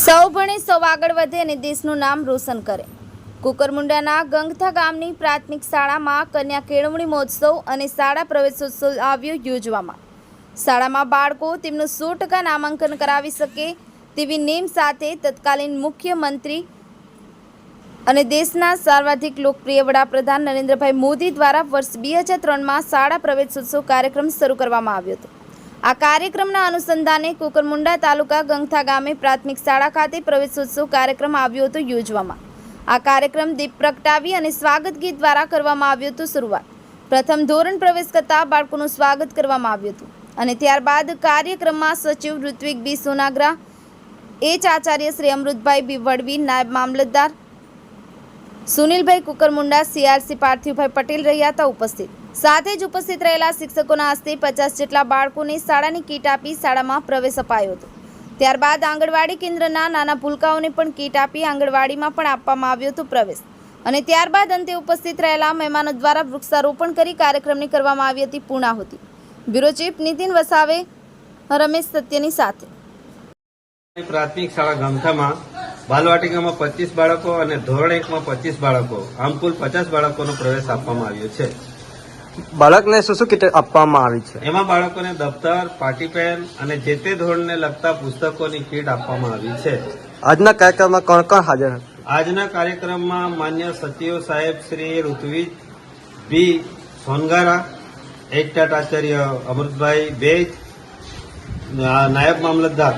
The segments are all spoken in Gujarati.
સૌ આગળ વધે અને દેશનું નામ રોશન કરે. કુકરમુંડાના ગંગથા ગામની પ્રાથમિક શાળામાં કન્યા કેળવણી મહોત્સવ અને શાળા પ્રવેશોત્સવ આવ્યો યોજવામાં. શાળામાં બાળકો તેમનું સો ટકા નામાંકન કરાવી શકે તેવી નેમ સાથે તત્કાલીન મુખ્યમંત્રી અને દેશના સર્વાધિક લોકપ્રિય વડાપ્રધાન નરેન્દ્રભાઈ મોદી દ્વારા વર્ષ બે હજાર ત્રણમાં શાળા પ્રવેશોત્સવ કાર્યક્રમ શરૂ કરવામાં આવ્યો હતો. આ કાર્યક્રમના અનુસંધાને કુકરમુંડા તાલુકા ગંગથા ગામે પ્રાથમિક શાળા ખાતે પ્રવેશોત્સવ કાર્યક્રમ આવ્યો હતો યોજવામાં. આ કાર્યક્રમ દીપ પ્રગટાવી અને સ્વાગત ગીત દ્વારા કરવામાં આવ્યું હતું શરૂઆત. પ્રથમ ધોરણ પ્રવેશ કરતા બાળકોનું સ્વાગત કરવામાં આવ્યું હતું અને ત્યારબાદ કાર્યક્રમમાં સચિવ ઋત્વિક બી. સોનાગ્રા, એચ. આચાર્ય શ્રી અમૃતભાઈ બી. વડવી, નાયબ મામલતદાર સુનિલભાઈ કુકરમુંડા સીઆરસી પાર્થિવભાઈ પટેલ રહ્યા હતા ઉપસ્થિત. સાથે જ ઉપસ્થિત રહેલા શિક્ષકોના હસ્તે પચાસ જેટલા બાળકોને શાળાની કીટ આપી શાળામાં પ્રવેશ અપાયો હતો. ત્યારબાદ આંગણવાડી કેન્દ્રના નાના ભૂલકાઓને પણ કીટ આપી આંગણવાડીમાં પણ આપવામાં આવ્યો હતો પ્રવેશ. અને ત્યારબાદ અંતે ઉપસ્થિત રહેલા મહેમાનો દ્વારા વૃક્ષારોપણ કરી કાર્યક્રમની કરવામાં આવી હતી પૂર્ણાહુતિ. બ્યુરો ચીફ નીતિન વસાવે, રમેશ સત્યની સાથે. પ્રાથમિક શાળા ગામઠામાં, બાલવાટિકામાં પચીસ બાળકો અને ધોરણ એકમાં પચીસ બાળકો, આમ કુલ પચાસ બાળકોનો પ્રવેશ આપવામાં આવ્યો છે. બાળકને શું શું કીટ આપવામાં આવી છે. એમાં બાળકોને દફતર પાટી પેન અને જે તે ધોરણને લગતા પુસ્તકોની કીટ આપવામાં આવી છે. આજના કાર્યક્રમમાં કોણ કોણ હાજર આજના કાર્યક્રમમાં માન્ય સચિવ સાહેબ શ્રી ઋત્વિજ બી. સોનગારા એકટાટ આચાર્ય અમૃતભાઈ બેજ નાયબ મામલતદાર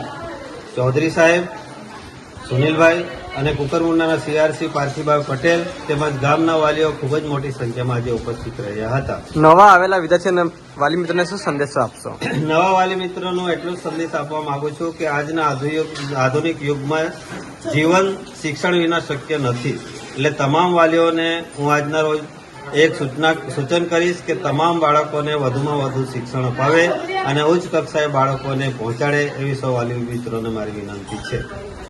ચૌધરી સાહેબ સુનિલભાઈ અને કુકરમુંડાના સીઆરસી પાર્થિભાઈ પટેલ તેમજ ગામના વાલીઓ ખૂબ જ મોટી સંખ્યામાં આજે ઉપસ્થિત રહ્યા હતા. નવા આવેલા વિદ્યાર્થીઓને વાલી મિત્રોને શું સંદેશો આપશો? નવા વાલી મિત્રોનો એટલો સંદેશ આપવા માંગુ છું કે આજના આધુનિક આધુનિક યુગમાં જીવન શિક્ષણ વિના શક્ય નથી. એટલે તમામ વાલીઓને હું આજના રોજ એક સૂચના સૂચન કરીશ કે તમામ બાળકોને વધુમાં વધુ શિક્ષણ અપાવે અને ઉચ્ચ કક્ષાએ બાળકોને પહોંચાડે એવી સૌ વાલી મિત્રોને મારી વિનંતી છે.